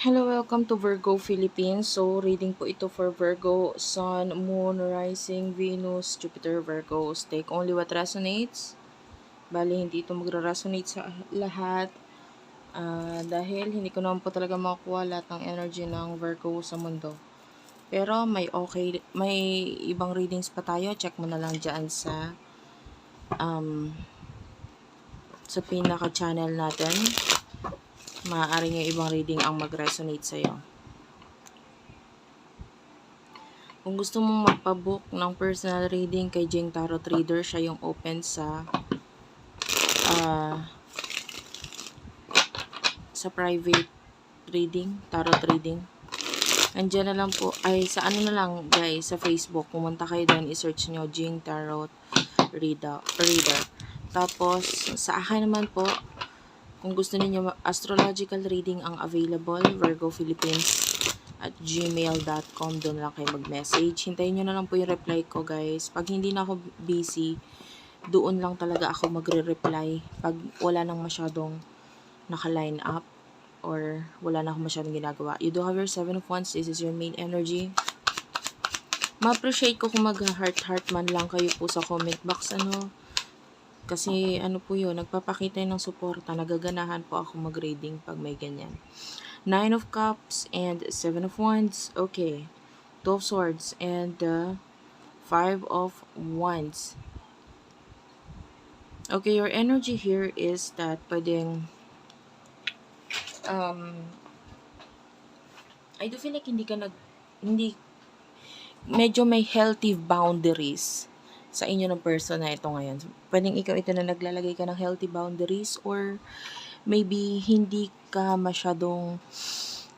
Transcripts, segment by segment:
Hello, welcome to Virgo Philippines. So, reading po ito for Virgo, Sun, Moon, Rising, Venus, Jupiter, Virgos. Take only what resonates. Bali, hindi ito magra-resonate sa lahat. Ah, dahil hindi ko naman po talaga makuha lahat ng energy ng Virgo sa mundo. Pero may okay, may ibang readings pa tayo. Check mo na lang dyan sa um, sa pinaka-channel natin maaaring yung ibang reading ang mag-resonate sa'yo. Kung gusto mong magpabook ng personal reading kay Jing Tarot Reader, siya yung open sa uh, sa private reading, tarot reading. Andiyan na lang po, ay sa ano na lang guys, sa Facebook, pumunta kayo doon, i-search nyo Jing Tarot Reader. Tapos, sa akin naman po, kung gusto niyo astrological reading ang available, Virgo Philippines at gmail.com. Doon lang kayo mag-message. Hintayin nyo na lang po yung reply ko, guys. Pag hindi na ako busy, doon lang talaga ako magre-reply. Pag wala nang masyadong naka-line up or wala na akong masyadong ginagawa. You do have your seven of wands. This is your main energy. Ma-appreciate ko kung mag-heart-heart man lang kayo po sa comment box. Ano, kasi ano po yun, nagpapakita ng suporta. Nagaganahan po ako mag-reading pag may ganyan. Nine of Cups and Seven of Wands. Okay. Two of Swords and uh, Five of Wands. Okay, your energy here is that pwedeng um I do feel like hindi ka nag hindi medyo may healthy boundaries sa inyo ng person na ito ngayon. Pwedeng ikaw ito na naglalagay ka ng healthy boundaries or maybe hindi ka masyadong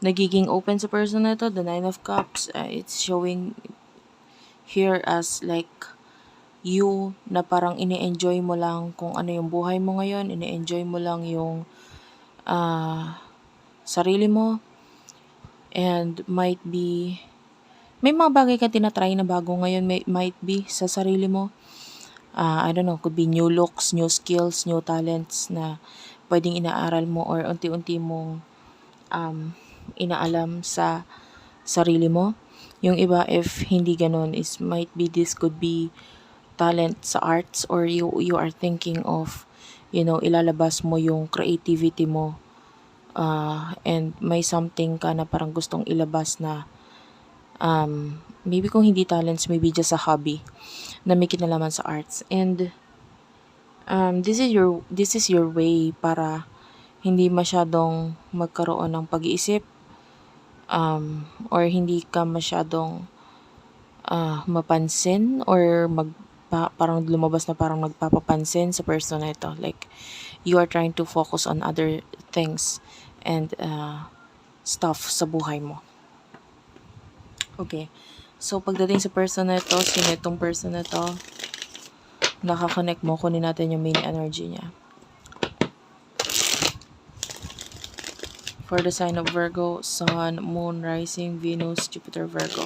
nagiging open sa person na ito. The Nine of Cups, uh, it's showing here as like you na parang ini-enjoy mo lang kung ano yung buhay mo ngayon, ini-enjoy mo lang yung uh, sarili mo and might be may mga bagay ka tinatry na bago ngayon, may, might be sa sarili mo. Uh, I don't know, could be new looks, new skills, new talents na pwedeng inaaral mo or unti-unti mong um, inaalam sa sarili mo. Yung iba, if hindi ganun, is might be this could be talent sa arts or you, you are thinking of, you know, ilalabas mo yung creativity mo uh, and may something ka na parang gustong ilabas na um, maybe kung hindi talents, maybe just a hobby na may kinalaman sa arts. And um, this is your this is your way para hindi masyadong magkaroon ng pag-iisip um, or hindi ka masyadong uh, mapansin or mag pa, parang lumabas na parang nagpapapansin sa person na ito. Like, you are trying to focus on other things and uh, stuff sa buhay mo. Okay. So, pagdating sa person na ito, sino itong person na ito, nakakonect mo, kunin natin yung main energy niya. For the sign of Virgo, Sun, Moon, Rising, Venus, Jupiter, Virgo.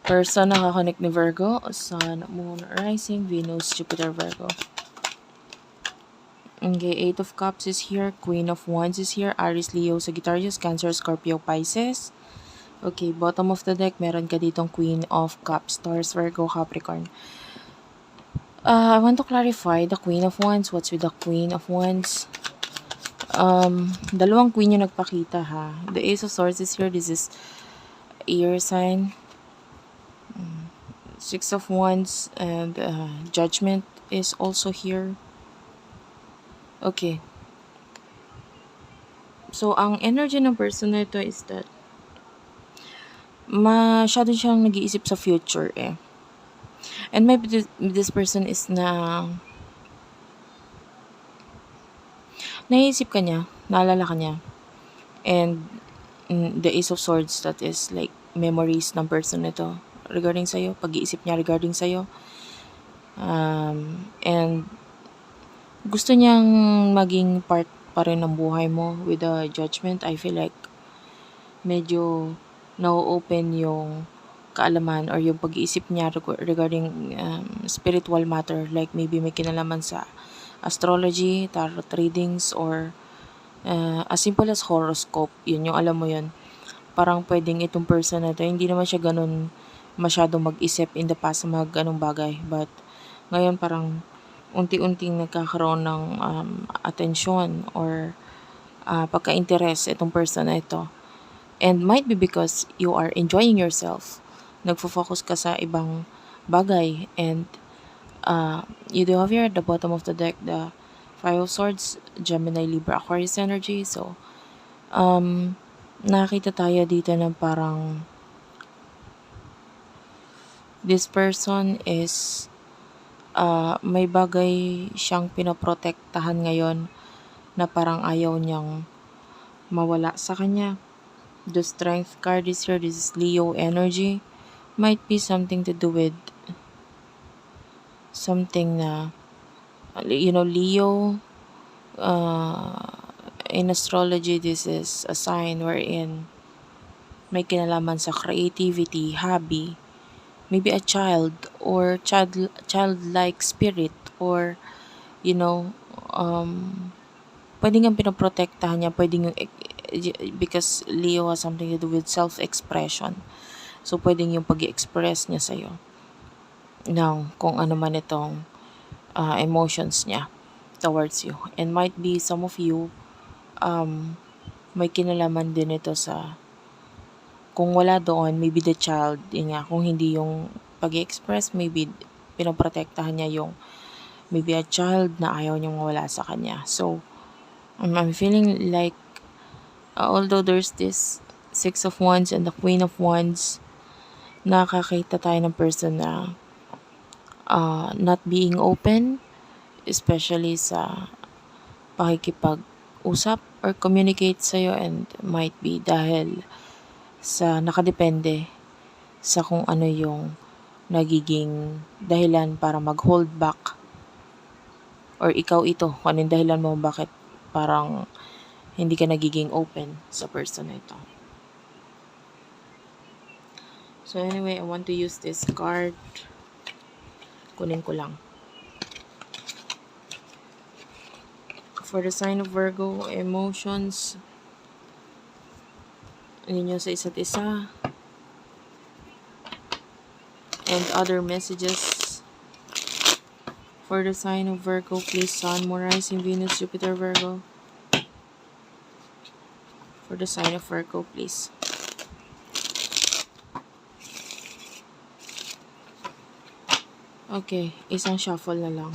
Person nakakonect ni Virgo, Sun, Moon, Rising, Venus, Jupiter, Virgo. Okay, Eight of Cups is here. Queen of Wands is here. Aries, Leo, Sagittarius, Cancer, Scorpio, Pisces. Okay, bottom of the deck, meron ka ditong Queen of Cups, Taurus, Virgo, Capricorn. Uh, I want to clarify the Queen of Wands. What's with the Queen of Wands? Um, dalawang Queen yung nagpakita ha. The Ace of Swords is here. This is air sign. Mm, Six of Wands and uh, Judgment is also here. Okay. So, ang energy ng person na ito is that masyado siyang nag-iisip sa future eh. And maybe this, person is na naisip ka niya, naalala ka niya. And mm, the Ace of Swords, that is like memories ng person nito regarding sa'yo, pag-iisip niya regarding sa'yo. Um, and gusto niyang maging part pa rin ng buhay mo with a judgment, I feel like medyo na-open yung kaalaman or yung pag-iisip niya reg- regarding um, spiritual matter like maybe may kinalaman sa astrology, tarot readings or uh, as simple as horoscope. Yun yung alam mo yun. Parang pwedeng itong person na to, hindi naman siya ganun masyado mag-isip in the past sa mga ganong bagay. But ngayon parang unti-unting nagkakaroon ng um, atensyon or uh, pagka-interest itong person na ito. And might be because you are enjoying yourself. Nagfo-focus ka sa ibang bagay and uh, you do have here at the bottom of the deck the Five of Swords, Gemini, Libra, Aquarius energy. So, um, nakita tayo dito ng parang this person is uh, may bagay siyang pinoprotektahan ngayon na parang ayaw niyang mawala sa kanya. The strength card is here. This is Leo energy. Might be something to do with something na, you know, Leo, uh, in astrology, this is a sign wherein may kinalaman sa creativity, hobby, maybe a child or child childlike spirit or you know um pwedeng ang pinoprotektahan niya pwedeng yung because Leo has something to do with self-expression. So pwedeng yung pag express niya sa'yo ng kung ano man itong uh, emotions niya towards you. And might be some of you um may kinalaman din ito sa kung wala doon, maybe the child, yun nga, kung hindi yung pag express maybe pinoprotektahan niya yung maybe a child na ayaw niyang mawala sa kanya. So, I'm, I'm feeling like, uh, although there's this Six of Wands and the Queen of Wands, nakakita tayo ng person na uh, not being open, especially sa pakikipag-usap or communicate sa'yo and might be dahil sa nakadepende sa kung ano yung nagiging dahilan para mag-hold back or ikaw ito, kung ano yung dahilan mo bakit parang hindi ka nagiging open sa person na ito. So anyway, I want to use this card. Kunin ko lang. For the sign of Virgo, emotions, ninyo sa isa't isa. And other messages. For the sign of Virgo please Sun, Moon, Rising, Venus, Jupiter, Virgo. For the sign of Virgo please. Okay, isang shuffle na lang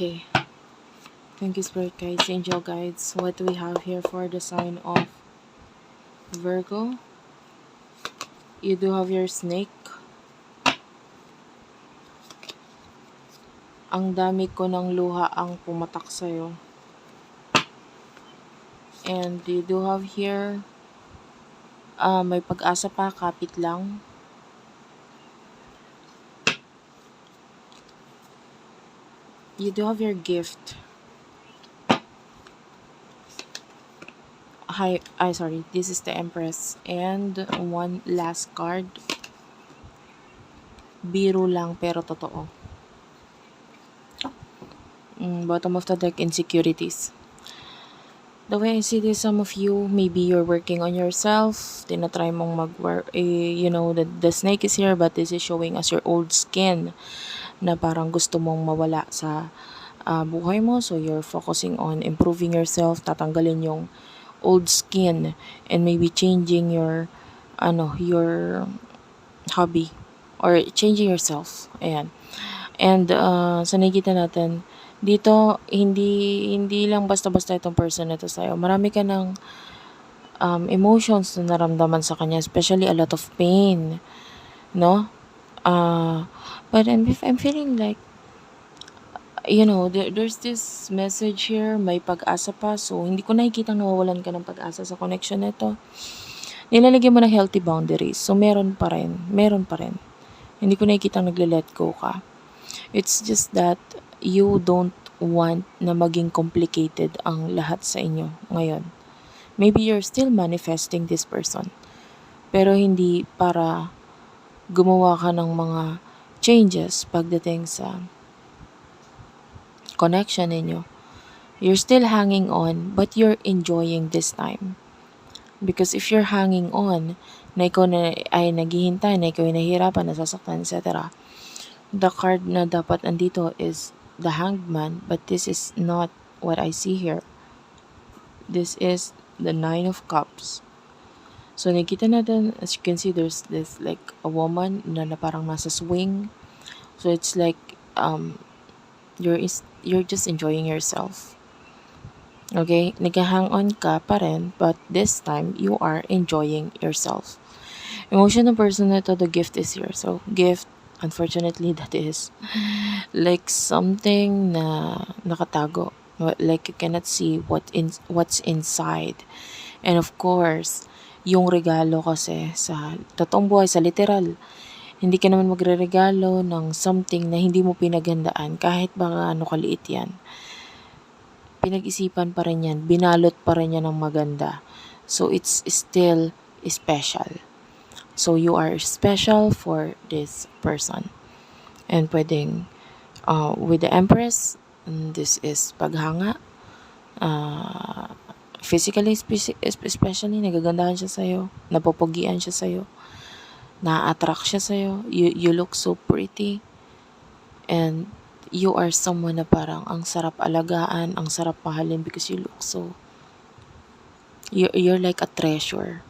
Okay. Thank you, Spirit Guides, Angel Guides. What do we have here for the sign of Virgo? You do have your snake. Ang dami ko ng luha ang pumatak sa'yo. And you do have here, uh, may pag-asa pa, kapit lang. You do have your gift. Hi, I sorry. This is the Empress and one last card. Biro lang pero totoo. Mm, bottom of the deck, insecurities. The way I see this, some of you, maybe you're working on yourself, tinatry mong mag-work, eh, you know, the, the snake is here, but this is showing us your old skin na parang gusto mong mawala sa uh, buhay mo. So, you're focusing on improving yourself, tatanggalin yung old skin, and maybe changing your, ano, your hobby, or changing yourself. Ayan. And, uh, sa nakikita natin, dito, hindi, hindi lang basta-basta itong person na to sa'yo. Marami ka ng um, emotions na naramdaman sa kanya, especially a lot of pain. No? Uh, but I'm, I'm feeling like, you know, there, there's this message here, may pag-asa pa. So, hindi ko nakikita nawawalan ka ng pag-asa sa connection nito. Nilalagyan mo ng healthy boundaries. So, meron pa rin. Meron pa rin. Hindi ko nakikita nagle-let go ka. It's just that you don't want na maging complicated ang lahat sa inyo ngayon. Maybe you're still manifesting this person. Pero hindi para gumawa ka ng mga changes pagdating sa connection ninyo. You're still hanging on, but you're enjoying this time. Because if you're hanging on, na ikaw na ay naghihintay, na ikaw ay nahihirapan, nasasaktan, etc. The card na dapat andito is the hanged man, but this is not what I see here. This is the nine of cups. So nakita natin, as you can see, there's this like a woman na, na parang nasa swing. So it's like um, you're is you're just enjoying yourself. Okay, nag-hang on ka pa rin, but this time you are enjoying yourself. Emotion ng person na to, the gift is here. So, gift, unfortunately, that is like something na nakatago. Like you cannot see what in what's inside. And of course, yung regalo kasi sa totoong buhay, sa literal, hindi ka naman magre-regalo ng something na hindi mo pinaghandaan kahit baka ano kaliit yan. Pinag-isipan pa rin yan, binalot pa rin yan ng maganda. So it's still special. So you are special for this person. And pwedeng uh, with the Empress, mm, this is paghanga. Uh, physically, speci- especially, nagagandahan siya sa'yo. Napopogian siya sa'yo. Na-attract siya sa'yo. You, you look so pretty. And you are someone na parang ang sarap alagaan, ang sarap mahalin because you look so you're, you're like a treasure.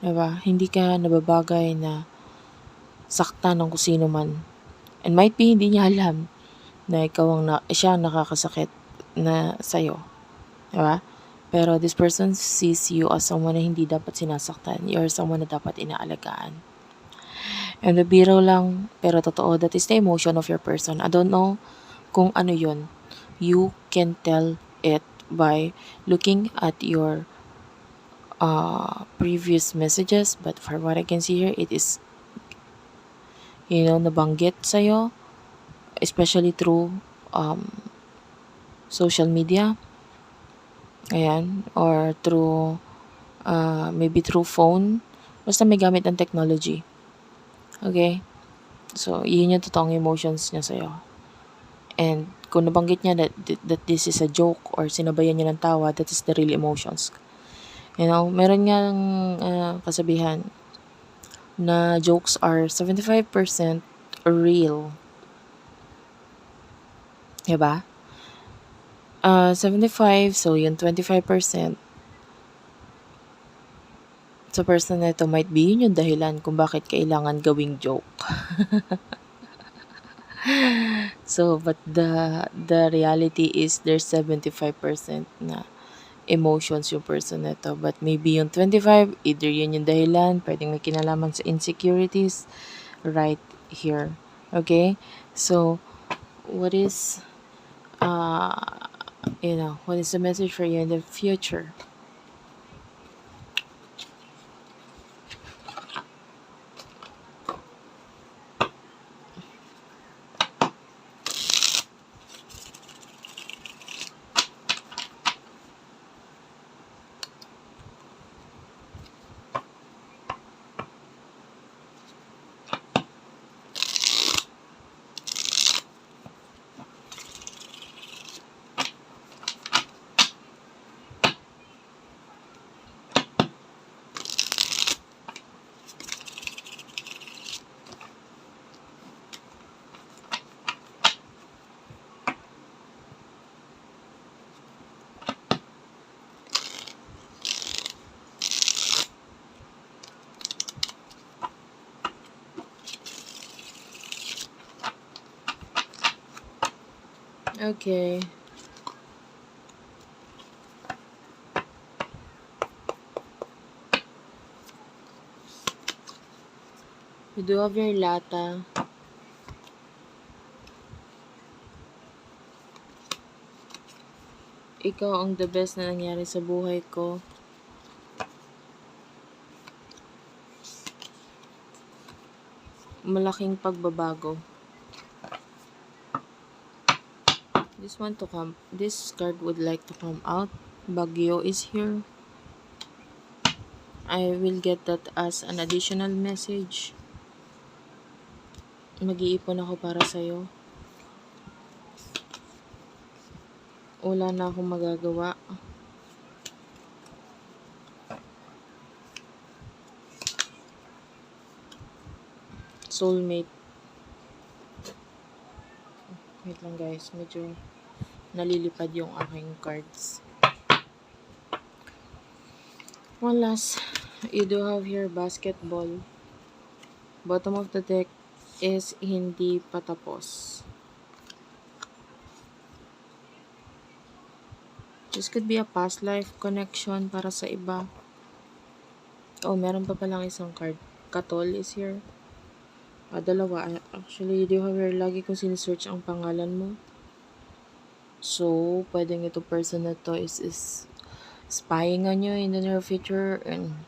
Diba? Hindi ka nababagay na sakta ng kusino man. And might be hindi niya alam na ikaw ang na, siya ang nakakasakit na sa'yo. Diba? Pero this person sees you as someone na hindi dapat sinasaktan. You're someone na dapat inaalagaan. And the biro lang, pero totoo, that is the emotion of your person. I don't know kung ano yun. You can tell it by looking at your uh, previous messages. But for what I can see here, it is, you know, nabanggit sa'yo, especially through um, social media. Ayan. Or through, uh, maybe through phone. Basta may gamit ng technology. Okay? So, yun yung totoong emotions niya sa'yo. And kung nabanggit niya that, that this is a joke or sinabayan niya ng tawa, that is the real emotions. You know, meron nga uh, kasabihan na jokes are 75% real. Diba? Uh, 75, so yung 25% sa person na ito might be yun yung dahilan kung bakit kailangan gawing joke. so, but the the reality is there's 75% na emotions yung person na ito. But maybe yung 25, either yun yung dahilan, pwedeng may kinalaman sa insecurities right here. Okay? So, what is, uh, you know, what is the message for you in the future? Okay. You do have your lata. Ikaw ang the best na nangyari sa buhay ko. Malaking pagbabago. This one to come, this card would like to come out. Bagyo is here. I will get that as an additional message. Mag-iipon ako para sa'yo. Wala na akong magagawa. Soulmate. Wait lang guys, medyo nalilipad yung aking cards. One last, you do have here basketball. Bottom of the deck is hindi patapos. This could be a past life connection para sa iba. Oh, meron pa palang isang card. Katol is here. Ah, dalawa. Ah, Actually, have here, lagi kong sinesearch ang pangalan mo. So, pwedeng ito person na to is, is spying on you in the near future and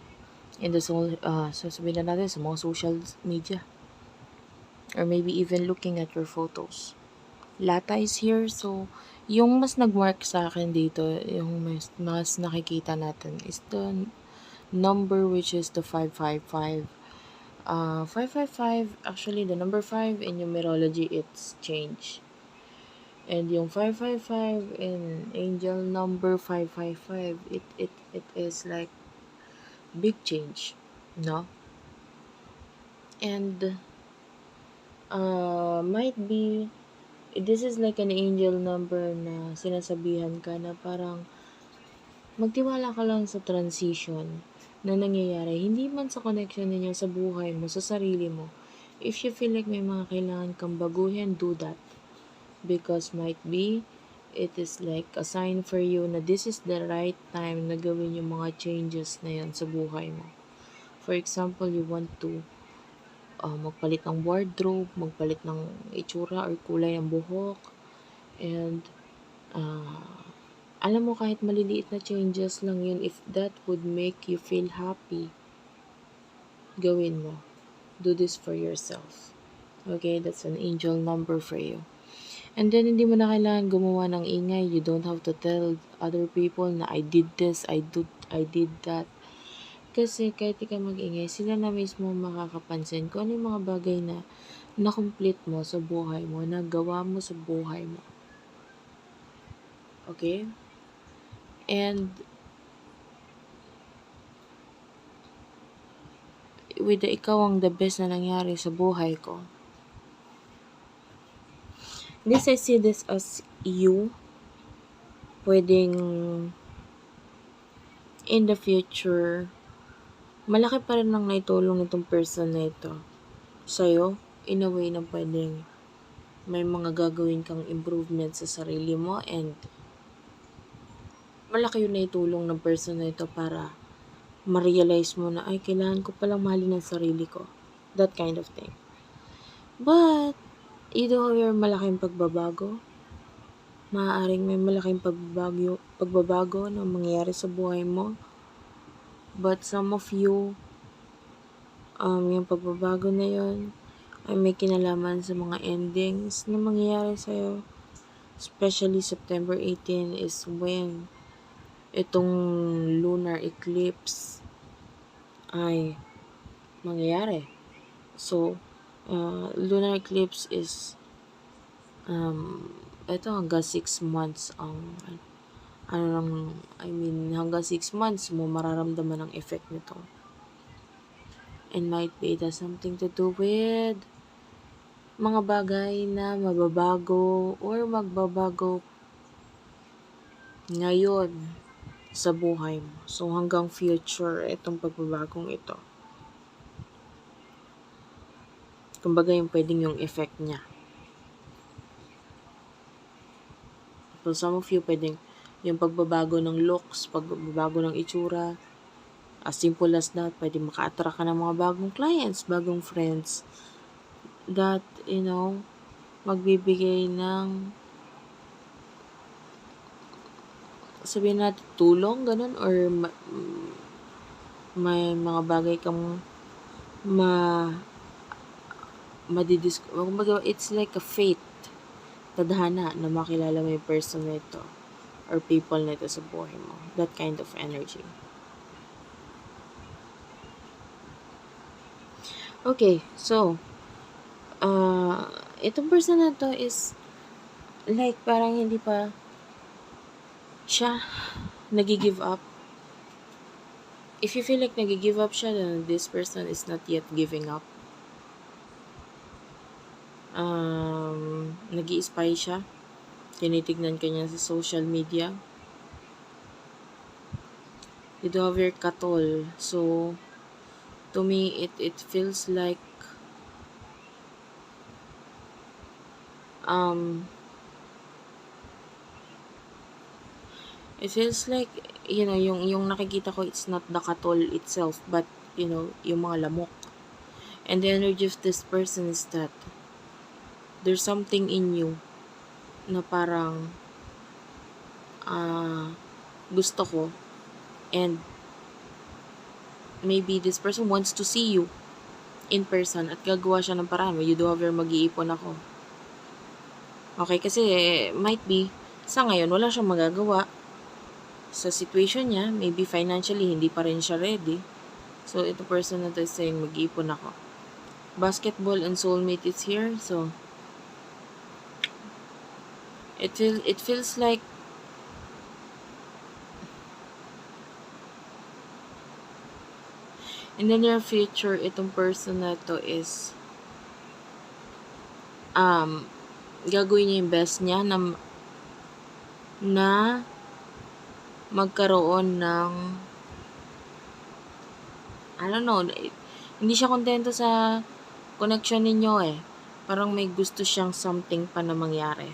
in the soul, uh, sasabihin na natin sa mga social media. Or maybe even looking at your photos. Lata is here, so yung mas nagmark sa akin dito, yung mas, mas nakikita natin is the number which is the 555. Uh, 555, actually the number 5 in numerology, it's change. And yung 555 in angel number 555, it, it, it is like big change, no? And uh, might be, this is like an angel number na sinasabihan ka na parang magtiwala ka lang sa transition na nangyayari. Hindi man sa connection ninyo sa buhay mo, sa sarili mo. If you feel like may mga kailangan kang baguhin, do that. Because might be, it is like a sign for you na this is the right time na gawin yung mga changes na yan sa buhay mo. For example, you want to uh, magpalit ng wardrobe, magpalit ng itsura or kulay ng buhok. And, uh, alam mo kahit maliliit na changes lang yun, if that would make you feel happy, gawin mo. Do this for yourself. Okay, that's an angel number for you. And then, hindi mo na kailangan gumawa ng ingay. You don't have to tell other people na I did this, I did, I did that. Kasi kahit ka mag-ingay, sila na mismo makakapansin kung ano yung mga bagay na na-complete mo sa buhay mo, nagawa mo sa buhay mo. Okay? And with the ikaw ang the best na nangyari sa buhay ko. This I see this as you pwedeng in the future malaki pa rin ang naitulong nitong person na ito sa'yo in a way na pwedeng may mga gagawin kang improvement sa sarili mo and malaki yung naitulong ng person na ito para ma-realize mo na, ay, kailangan ko palang mahalin ang sarili ko. That kind of thing. But, have your malaking pagbabago. Maaaring may malaking pagbabago, pagbabago na mangyayari sa buhay mo. But some of you, um, yung pagbabago na yon ay may kinalaman sa mga endings na mangyayari sa'yo. Especially September 18 is when itong lunar eclipse ay mangyayari. So, uh, lunar eclipse is um, ito hanggang 6 months ang ano lang, I mean, hanggang 6 months mo mararamdaman ang effect nito. And might be it has something to do with mga bagay na mababago or magbabago ngayon sa buhay mo. So, hanggang future, itong pagbabagong ito. Kumbaga, yung pwedeng yung effect niya. For some of you, pwedeng yung pagbabago ng looks, pagbabago ng itsura, as simple as that, pwede maka-attract ka ng mga bagong clients, bagong friends, that, you know, magbibigay ng sabihin natin tulong, ganun, or ma- may mga bagay kang ma madidis kumbaga it's like a fate tadhana na makilala mo yung person na ito or people na ito sa buhay mo. That kind of energy. Okay, so, uh, itong person na to is like parang hindi pa siya nag-give up. If you feel like nag-give up siya, then this person is not yet giving up. Um, nag spy siya. Tinitignan ka niya sa social media. You do have your katol. So, to me, it, it feels like um, it feels like you know yung yung nakikita ko it's not the katol itself but you know yung mga lamok. And the energy of this person is that there's something in you na parang ah gusto ko. And maybe this person wants to see you in person at gagawa siya ng paraan. You do your mag-iipon ako. Okay kasi might be sa ngayon wala siyang magagawa sa situation niya, maybe financially, hindi pa rin siya ready. So, ito person na to is saying, mag-ipon ako. Basketball and soulmate is here, so, it, feel, it feels like, in the near future, itong person na to is, um, gagawin niya yung best niya na, na, magkaroon ng I don't know, hindi siya kontento sa connection ninyo eh. Parang may gusto siyang something pa na mangyari.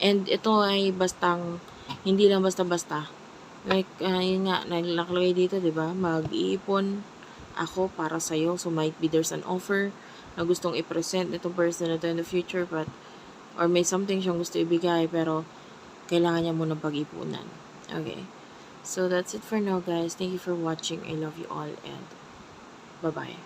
And ito ay bastang, hindi lang basta-basta. Like, uh, yun nga, nakalagay dito, di ba? Mag-iipon ako para sa'yo. So, might be there's an offer na gustong i-present itong person na to in the future, but, or may something siyang gusto ibigay, pero, kailangan niya muna pag-ipunan. Okay. So, that's it for now, guys. Thank you for watching. I love you all and bye-bye.